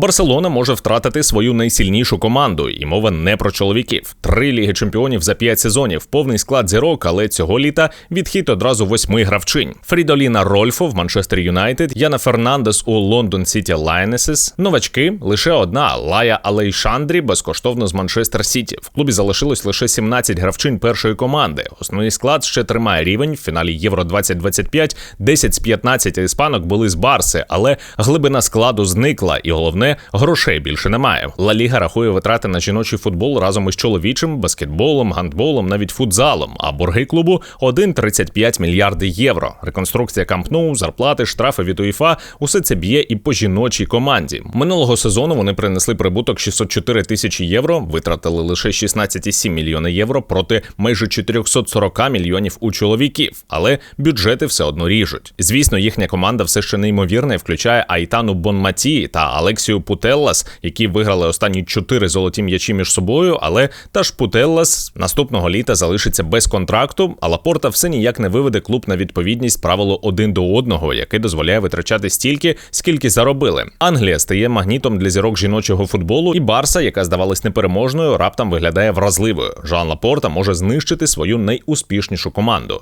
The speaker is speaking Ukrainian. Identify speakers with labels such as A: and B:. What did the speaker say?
A: Барселона може втратити свою найсильнішу команду, і мова не про чоловіків. Три ліги чемпіонів за п'ять сезонів, повний склад зірок, але цього літа відхід одразу восьми гравчинь: Фрідоліна Рольфо в Манчестер Юнайтед, Яна Фернандес у Лондон Сіті Лайнесес. Новачки лише одна Лая Алейшандрі безкоштовно з Манчестер Сіті. В клубі залишилось лише 17 гравчинь першої команди. Основний склад ще тримає рівень в фіналі Євро 2025 10 з 15 іспанок були з Барси, але глибина складу зникла, і головне грошей більше немає. Ла Ліга рахує витрати на жіночий футбол разом із чоловічим, баскетболом, гандболом, навіть футзалом. А борги клубу 1,35 мільярди євро. Реконструкція Кампну, зарплати, штрафи від УЄФА – усе це б'є і по жіночій команді. Минулого сезону вони принесли прибуток 604 тисячі євро, витратили лише 16,7 мільйони євро проти майже 440 мільйонів у чоловіків. Але бюджети все одно ріжуть. Звісно, їхня команда все ще неймовірна і включає Айтану Бонматі та Алексію Путеллас, які виграли останні чотири золоті м'ячі між собою. Але та ж Путеллас наступного літа залишиться без контракту. А Лапорта все ніяк не виведе клуб на відповідність правилу один до одного, яке дозволяє витрачати стільки, скільки заробили. Англія стає магнітом для зірок жіночого футболу, і Барса, яка здавалась непереможною, раптом виглядає вразливою. Жан Лапорта може знищити свою найуспішнішу команду.